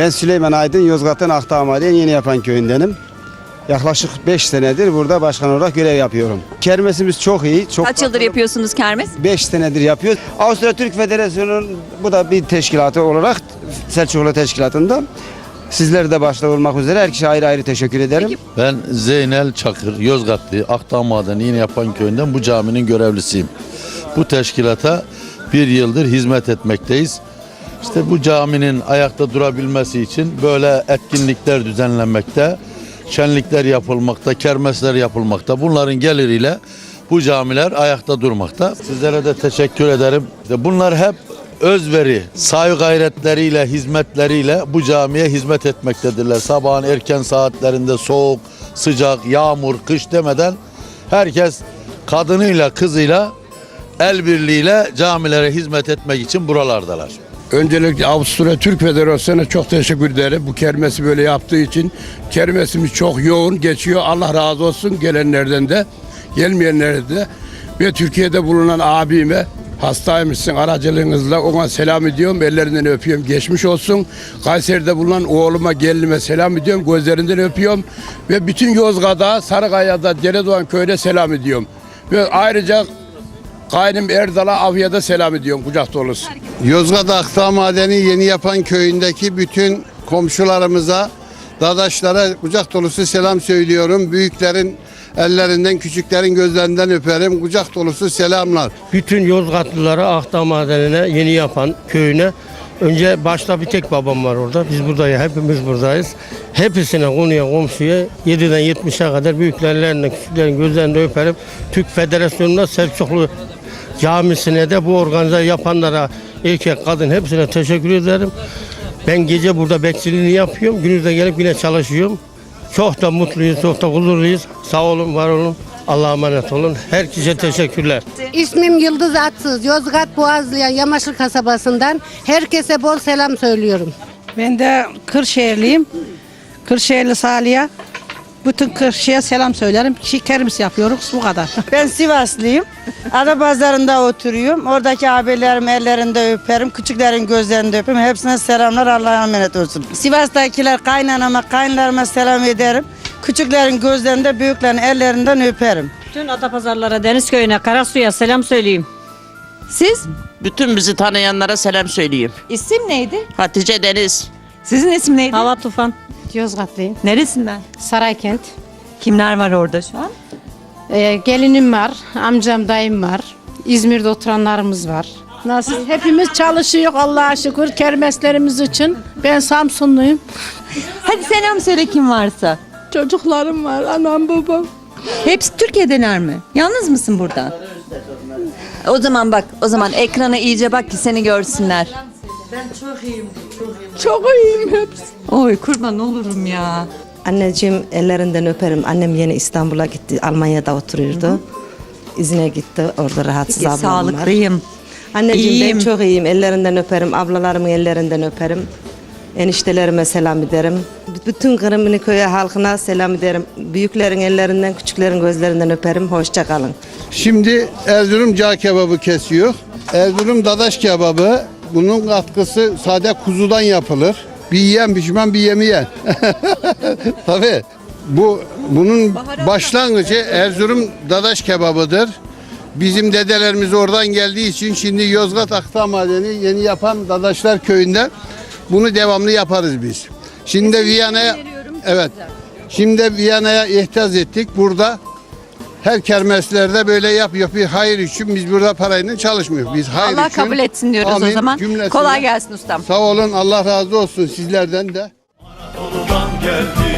Ben Süleyman Aydın, Yozgat'ın Akdağmaden Yeni Yapan köyündenim. Yaklaşık 5 senedir burada başkan olarak görev yapıyorum. Kermesimiz çok iyi. Çok Kaç yıldır yapıyorsunuz kermes? 5 senedir yapıyoruz. Avusturya Türk Federasyonu'nun bu da bir teşkilatı olarak Selçuklu Teşkilatı'nda. Sizler de başta olmak üzere her kişi ayrı ayrı teşekkür ederim. Ben Zeynel Çakır, Yozgatlı, Akdağ Madeni Yeni Yapan Köyü'nden bu caminin görevlisiyim. Bu teşkilata bir yıldır hizmet etmekteyiz. İşte bu caminin ayakta durabilmesi için böyle etkinlikler düzenlenmekte, şenlikler yapılmakta, kermesler yapılmakta. Bunların geliriyle bu camiler ayakta durmakta. Sizlere de teşekkür ederim. İşte Bunlar hep özveri, saygı gayretleriyle, hizmetleriyle bu camiye hizmet etmektedirler. Sabahın erken saatlerinde soğuk, sıcak, yağmur, kış demeden herkes kadınıyla, kızıyla el birliğiyle camilere hizmet etmek için buralardalar. Öncelikle Avusturya Türk Federasyonu'na çok teşekkür ederim. Bu kermesi böyle yaptığı için. Kermesimiz çok yoğun geçiyor. Allah razı olsun gelenlerden de, gelmeyenlerden de. Ve Türkiye'de bulunan abime hastaymışsın aracılığınızla ona selam ediyorum. Ellerinden öpüyorum. Geçmiş olsun. Kayseri'de bulunan oğluma gelinime selam ediyorum. Gözlerinden öpüyorum. Ve bütün Yozgat'a, Sarıkaya'da, Deredoğan köyüne selam ediyorum. Ve ayrıca Kaynım Erdal'a Avya'da selam ediyorum kucak dolusu. Yozgat Akdağ Madeni Yeni Yapan köyündeki bütün komşularımıza, dadaşlara kucak dolusu selam söylüyorum. Büyüklerin ellerinden, küçüklerin gözlerinden öperim. Kucak dolusu selamlar. bütün Yozgatlılara Ahtağ Madeni'ne yeni yapan köyüne önce başta bir tek babam var orada. Biz buradayız. Hepimiz buradayız. Hepsine konuya komşuya 7'den 70'e kadar büyüklerinden küçüklerin gözlerinde öperim. Türk Federasyonu'na Selçuklu Camisi'ne de bu organize yapanlara erkek kadın hepsine teşekkür ederim. Ben gece burada bekçiliğini yapıyorum. Gündüzde gelip yine çalışıyorum. Çok da mutluyuz, çok da huzurluyuz. Sağ olun, var olun. Allah'a emanet olun. Herkese teşekkürler. İsmim Yıldız Atsız. Yozgat Boğazlıyan Yamaçlı kasabasından herkese bol selam söylüyorum. Ben de Kırşehirliyim. Kırşehirli Salih'e. Bütün Kırşehir'e selam söylerim. Kermis yapıyoruz bu kadar. Ben Sivaslıyım. Ada pazarında oturuyorum. Oradaki abilerim ellerinde öperim. Küçüklerin gözlerinde öperim. Hepsine selamlar Allah'a emanet olsun. Sivas'takiler kaynanama, kaynlarıma selam ederim. Küçüklerin gözlerinde, büyüklerin ellerinden öperim. Bütün Atapazarlara, Denizköy'üne, Karasu'ya selam söyleyeyim. Siz? Bütün bizi tanıyanlara selam söyleyeyim. İsim neydi? Hatice Deniz. Sizin isim neydi? Hava Tufan. Yozgatlıyım. Neresinden? Saraykent. Kimler var orada şu an? Ee, gelinim var, amcam dayım var. İzmir'de oturanlarımız var. Nasıl? Hepimiz çalışıyor Allah'a şükür kermeslerimiz için. Ben Samsunluyum. Hadi selam söyle kim varsa. Çocuklarım var, anam babam. Hepsi Türkiye'deler mi? Yalnız mısın burada? O zaman bak, o zaman ekrana iyice bak ki seni görsünler. Çok iyiyim hepsi. Oy kurban olurum ya. Anneciğim ellerinden öperim. Annem yeni İstanbul'a gitti. Almanya'da oturuyordu. İzine gitti. Orada rahatsız ablam var. Sağlıklıyım. Anneciğim İyiyim. ben çok iyiyim. Ellerinden öperim. Ablalarımın ellerinden öperim. Eniştelerime selam ederim. Bütün Kırımlı köye halkına selam ederim. Büyüklerin ellerinden, küçüklerin gözlerinden öperim. Hoşça kalın. Şimdi Erzurum cağ kebabı kesiyor. Erzurum dadaş kebabı bunun katkısı sade kuzudan yapılır. Bir yiyen pişman bir yemeyen. Tabii. Bu bunun başlangıcı Erzurum dadaş kebabıdır. Bizim dedelerimiz oradan geldiği için şimdi Yozgat Akta Madeni yeni yapan Dadaşlar köyünde bunu devamlı yaparız biz. Şimdi Viyana'ya evet. Şimdi Viyana'ya ihtiyaç ettik. Burada her kermeslerde böyle yap yapıyor. Hayır için biz burada parayla çalışmıyoruz. Biz hayır Allah için. kabul etsin diyoruz o Amin. zaman. Cümlesine. Kolay gelsin ustam. Sağ olun. Allah razı olsun sizlerden de. Anadolu'dan geldi